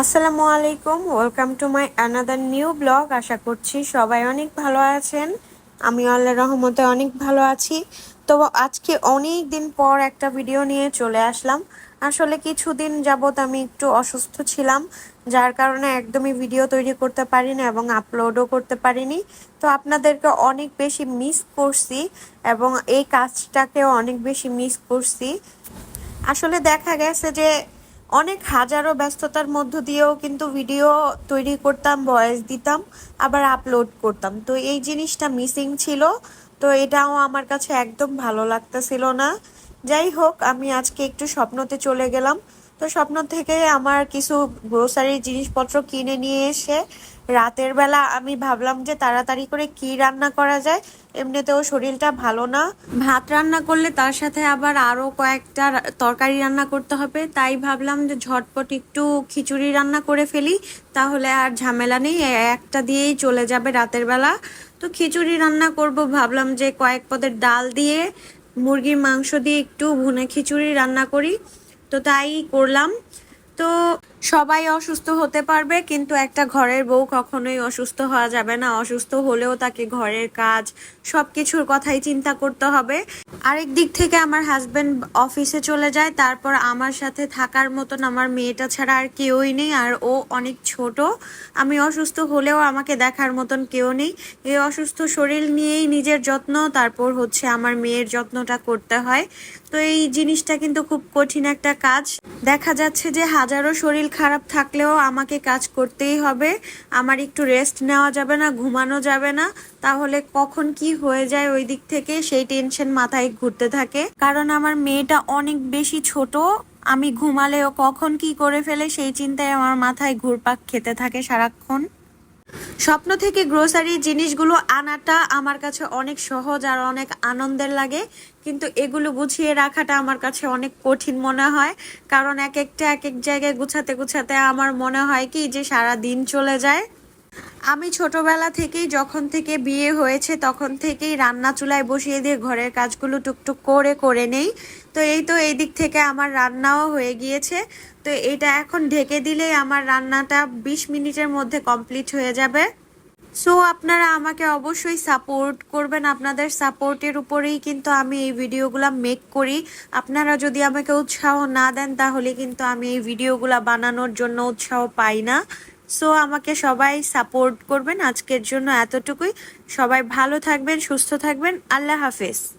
আসসালামু আলাইকুম welcome to my another new blog আশা করছি সবাই অনেক ভালো আছেন। আমি আল্লাহ রহমতে অনেক ভালো আছি। তো আজকে অনেক দিন পর একটা ভিডিও নিয়ে চলে আসলাম। আসলে কিছুদিন যাবৎ আমি একটু অসুস্থ ছিলাম, যার কারণে একদমই ভিডিও তৈরি করতে পারিনি এবং আপলোডও করতে পারিনি। তো আপনাদেরকে অনেক বেশি মিস করছি এবং এই কাজটাকেও অনেক বেশি মিস করছি। আসলে দেখা গেছে যে অনেক হাজারো ব্যস্ততার মধ্য দিয়েও কিন্তু ভিডিও তৈরি করতাম ভয়েস দিতাম, আবার আপলোড করতাম। তো এই জিনিসটা মিসিং ছিল, তো এটাও আমার কাছে একদম ভালো লাগতেছিল না। যাই হোক, আমি আজকে একটু স্বপ্নতে চলে গেলাম। তো স্বপ্ন থেকে আমার কিছু গ্রোসারি জিনিসপত্র কিনে নিয়ে এসে রাতের বেলা আমি ভাবলাম যে তাড়াতাড়ি করে কি রান্না করা যায়। এমনিতেও শরীরটা ভালো না। ভাত রান্না করলে তার সাথে আবার আরও কয়েকটা তরকারি রান্না করতে হবে। তাই ভাবলাম যে ঝটপট একটু খিচুড়ি রান্না করে ফেলি। তাহলে আর ঝামেলা নেই একটা দিয়েই চলে যাবে রাতের বেলা। তো খিচুড়ি রান্না করব, ভাবলাম যে কয়েক পদের ডাল দিয়ে, মুরগির মাংস দিয়ে একটু ভুনে খিচুড়ি রান্না করি। তো তাই করলাম। তো সবাই অসুস্থ হতে পারবে, কিন্তু একটা ঘরের বউ কখনোই অসুস্থ হওয়া যাবে না। অসুস্থ হলেও তাকে ঘরের কাজ সব কিছুর কথাই চিন্তা করতে হবে। আরেক দিক থেকে আমার হাজবেন্ড অফিসে চলে যায়, তারপর আমার সাথে থাকার মতন আমার মেয়েটা ছাড়া আর কেউই নেই, আর ও অনেক ছোট। আমি অসুস্থ হলেও আমাকে দেখার মতন কেউ নেই। এই অসুস্থ শরীর নিয়েই নিজের যত্ন, তারপর হচ্ছে আমার মেয়ের যত্নটা করতে হয়। তো এই জিনিসটা কিন্তু খুব কঠিন একটা কাজ। দেখা যাচ্ছে যে হাজারো শরীর খারাপ থাকলেও আমাকে কাজ করতেই হবে। আমার একটু রেস্ট নেওয়া যাবে না, ঘুমানো যাবে না। তাহলে কখন কি হয়ে যায় ওই দিক থেকে সেই টেনশন মাথায় ঘুরতে থাকে। কারণ আমার মেয়েটা অনেক বেশি ছোট, আমি ঘুমালেও কখন কি করে ফেলে সেই চিন্তায় আমার মাথায় ঘুরপাক খেতে থাকে সারাক্ষণ। স্বপ্ন থেকে গ্রোসারি জিনিসগুলো আনাটা আমার কাছে অনেক সহজ আর অনেক আনন্দের লাগে, কিন্তু এগুলো গুছিয়ে রাখাটা আমার কাছে অনেক কঠিন মনে হয়। কারণ এক একটা, এক এক জায়গায় গুছাতে গুছাতে আমার মনে হয় কি যে সারা দিন চলে যায়। আমি ছোটবেলা থেকেই যখন থেকে বিয়ে হয়েছে তখন থেকেই রান্না চুলায় বসিয়ে দিয়ে ঘরের কাজগুলো টুকটুক করে করে নেই। তো এই তো এই দিক থেকে আমার রান্নাও হয়ে গিয়েছে। তো এটা এখন ঢেকে দিলেই আমার রান্নাটা বিশ মিনিটের মধ্যে কমপ্লিট হয়ে যাবে। সো আপনারা আমাকে অবশ্যই সাপোর্ট করবেন। আপনাদের সাপোর্টের উপরেই কিন্তু আমি এই ভিডিওগুলো মেক করি। আপনারা যদি আমাকে উৎসাহ না দেন তাহলে কিন্তু আমি এই ভিডিওগুলো বানানোর জন্য উৎসাহ পাই না। সো আমাকে সবাই সাপোর্ট করবেন আজকের জন্য এতটুকুই। সবাই ভালো থাকবেন, সুস্থ থাকবেন। আল্লাহ হাফেজ।